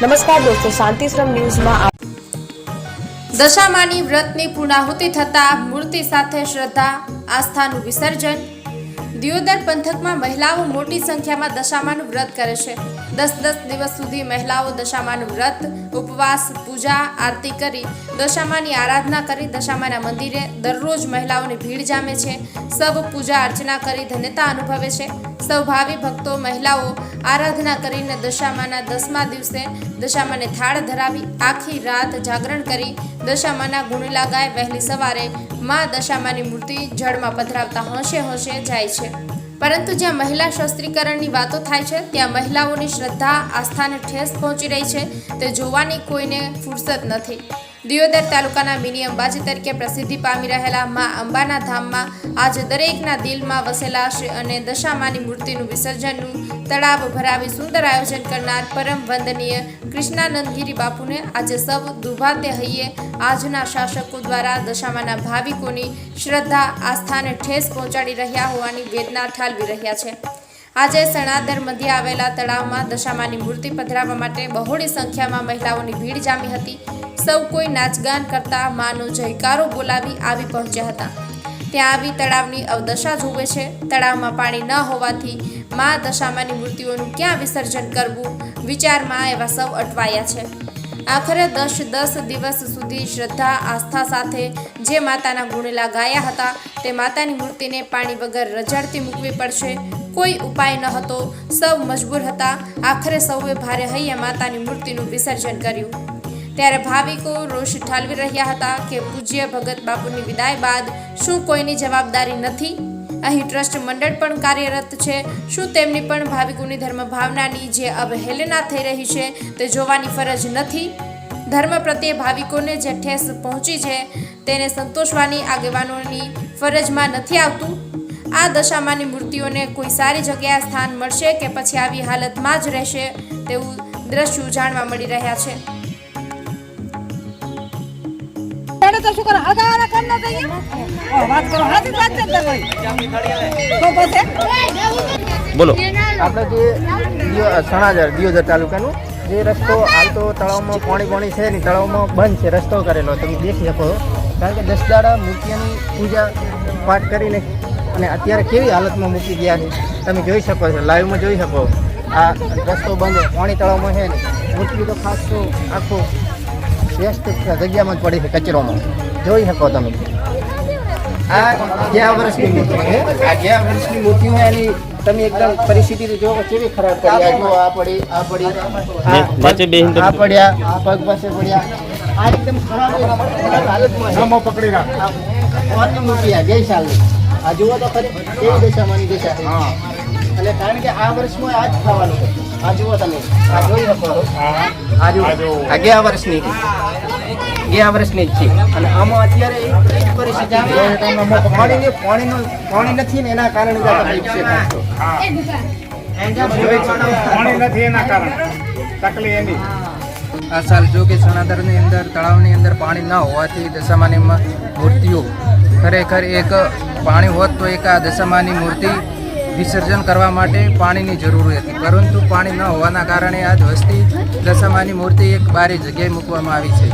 નમસ્કાર દોસ્તો, શાંતિશ્રમ ન્યૂઝમાં આપ દશામાની વ્રતની પૂર્ણાહુતિ થતા મૂર્તિ સાથે શ્રદ્ધા, આસ્થાનું વિસર્જન. દિયોદર પંથકમાં મહિલાઓ મોટી સંખ્યામાં દશામાનું વ્રત કરે છે. દસ દસ દિવસ સુધી મહિલાઓ દશામાનું વ્રત, ઉપવાસ, પૂજા, આરતી કરી, દશામાની આરાધના કરી દશામાના મંદિરે દરરોજ મહિલાઓની ભીડ જામે છે. સબ પૂજા અર્ચના કરી ધન્યતા અનુભવે છે. સૌ ભાવિ ભક્તો મહિલાઓ આરાધના કરીને દશામાના દસમા દિવસે દશામાને થાળ ધરાવી આખી રાત જાગરણ કરી દશામાના ગુણેલા ગાય વહેલી સવારે મા દશામાની મૂર્તિ જળમાં પધરાવતા હોંશે હોંશે જાય છે. પરંતુ જ્યાં મહિલા શસ્ત્રીકરણની વાતો થાય છે, ત્યાં મહિલાઓની શ્રદ્ધા આસ્થાને ઠેસ પહોંચી રહી છે. તે જોવાની કોઈને ફુરસત નથી. દિયોદર તાલુકાના મિની અંબાજી તરીકે પ્રસિદ્ધિ પામી રહેલા મા અંબાના ધામમાં આજે દરેકના દિલમાં વસેલા શ્રી અને દશામાની મૂર્તિનું વિસર્જનનું તળાવ ભરાવી સુંદર આયોજન કરનાર પરમ વંદનીય કૃષ્ણાનંદગીરી બાપુને આજે સૌ દુભાતે હૈયે. આજના શાસકો દ્વારા દશામાના ભાવિકોની શ્રદ્ધા આસ્થાને ઠેસ પહોંચાડી રહ્યા હોવાની વેદના ઠાલવી રહ્યા છે. આજે સણાદર મધ્યે આવેલા તળાવમાં દશામાની મૂર્તિ પધરાવવા માટે બહોળી સંખ્યામાં મહિલાઓની ભીડ જામી હતી. સૌ કોઈ નાચગાન કરતા માનો જયકારો બોલાવી આવી પહોંચ્યા હતા. ત્યાં આવી તળાવની અવદશા જોવે છે. તળાવમાં પાણી ન હોવાથી મા દશામાની મૂર્તિઓનું ક્યાં વિસર્જન કરવું? વિચારમાં એવા સૌ અટવાયા છે. આખરે દસ દસ દિવસ સુધી શ્રદ્ધા, આસ્થા સાથે જે માતાના ગુણેલા ગાયા હતા, તે માતાની મૂર્તિને પાણી વગર રજાડતી મૂકવી પડશે. કોઈ ઉપાય ન હતો. સૌ મજબૂર હતા. આખરે સૌએ ભારે હૈયા માતાની મૂર્તિનું વિસર્જન કર્યું. ત્યારે ભાવિકો રોષ ઠાલવી રહ્યા હતા કે પૂજ્ય ભગત બાપુની વિદાય બાદ શું કોઈની જવાબદારી નથી? અહીં ટ્રસ્ટ મંડળ પણ કાર્યરત છે. શું તેમની પણ ભાવિકોની ધર્મ ભાવનાની જે અવહેલના થઈ રહી છે તે જોવાની ફરજ નથી? ધર્મ પ્રત્યે ભાવિકોને જે ઠેસ પહોંચી છે તેને સંતોષવાની આગેવાનોની ફરજમાં નથી આવતું? આ દશામાંની મૂર્તિઓને કોઈ સારી જગ્યાએ સ્થાન મળશે કે પછી આવી હાલતમાં જ રહેશે તેવું દ્રશ્યો જાણવા મળી રહ્યા છે. એને તો શું કરો? હગાવાના કામ ના થઈ ઓ, વાત કરો. હાથી વાત છે તો પછી બોલો. આપણે જે સણાજર દિયોદર તાલુકાનું જે રસ્તો હાલ તો તળાવમાં પાણી પાણી છે ને તળાવમાં બંધ છે રસ્તો કરેલો. તમે દેખી શકો કારણ કે દસ દાડા મૂર્તિઓની પૂજા પાઠ કરીને અને અત્યારે કેવી હાલતમાં મૂકી ગયા છે તમે જોઈ શકો છો લાઈવમાં જોઈ શકો. આ રસ્તો બંધ છે. પાણી તળાવમાં છે ને. મૂર્તિ તો ખાસ તો આખું વ્યસ્ત જગ્યામાં જ પડી છે કચરોમાં. જોઈ શકો તમે. આ ગયા વર્ષની મૂર્તિ છે. આ ગયા વર્ષની મૂર્તિઓ એની તમે એકદમ પરિસ્થિતિ જો કેવી ખરાબ કરી આ આ પડી આ પડી. આ પડ્યા આ પગ પાસે પડ્યા આ એકદમ ખરાબ હાલતમાં છે. પકડી રાખ. કોની મૂર્તિ આ ગઈ સાલ આ જુઓ તો ખરી કેવી દશામાંની દશા છે અને કારણ કે આ વર્ષમાં આ જ થવાનું છે. આ જુઓ તમે. આ જોઈ શકો આ જુઓ. આ વર્ષની છે. વર્ષની જ છે અને આમાં અત્યારે પરિસ્થિતિ પાણીની પાણીનો પાણી નથી ને એના કારણે. પાણી નથી એના કારણે. તકલીફ એની. આ સાલ જો કે સણાદરની અંદર તળાવની અંદર પાણી ન હોવાથી દશામાની મૂર્તિઓ ખરેખર એક પાણી હોત તો એક આ દશામાની મૂર્તિ વિસર્જન કરવા માટે પાણીની જરૂર હતી. પરંતુ પાણી ન હોવાના કારણે આજ વસ્તી દશામાની મૂર્તિ એક બારી જગ્યાએ મૂકવામાં આવી છે.